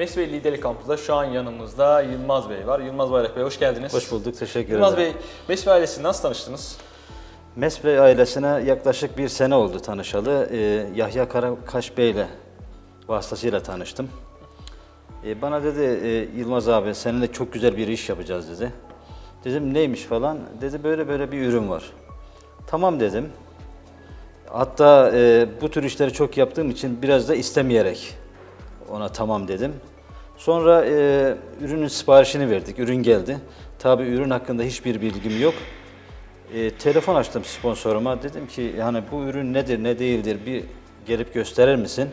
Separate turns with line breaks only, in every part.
Mesleği Liderlik Kampı'da şu an yanımızda Yılmaz Bey var. Yılmaz Bayrak Bey hoş geldiniz.
Hoş bulduk, teşekkür
Yılmaz
ederim.
Bey, Mesleği ailesi nasıl tanıştınız?
Mesbey ailesine yaklaşık bir sene oldu tanışalı. Ee, Yahya Karakaş Bey ile vasıtasıyla tanıştım. Ee, bana dedi e, Yılmaz abi seninle çok güzel bir iş yapacağız dedi. Dedim neymiş falan. Dedi böyle böyle bir ürün var. Tamam dedim. Hatta e, bu tür işleri çok yaptığım için biraz da istemeyerek ona tamam dedim. Sonra e, ürünün siparişini verdik. Ürün geldi. Tabii ürün hakkında hiçbir bilgim yok. E, telefon açtım sponsoruma. Dedim ki yani bu ürün nedir ne değildir bir gelip gösterir misin?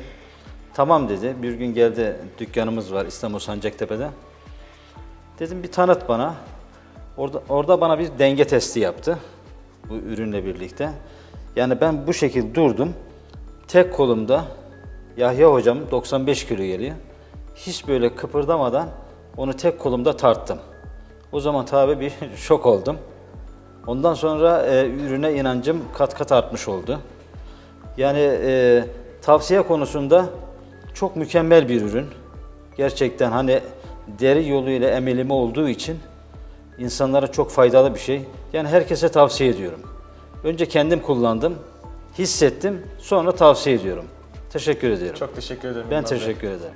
Tamam dedi. Bir gün geldi dükkanımız var İstanbul Sancaktepe'de. Dedim bir tanıt bana. Orada, orada bana bir denge testi yaptı. Bu ürünle birlikte. Yani ben bu şekilde durdum. Tek kolumda Yahya hocam 95 kilo geliyor. Hiç böyle kıpırdamadan onu tek kolumda tarttım. O zaman tabii bir şok oldum. Ondan sonra e, ürüne inancım kat kat artmış oldu. Yani e, tavsiye konusunda çok mükemmel bir ürün. Gerçekten hani deri yoluyla emilimi olduğu için insanlara çok faydalı bir şey. Yani herkese tavsiye ediyorum. Önce kendim kullandım, hissettim, sonra tavsiye ediyorum. Teşekkür ediyorum.
Çok teşekkür ederim.
ben
Bey.
teşekkür ederim.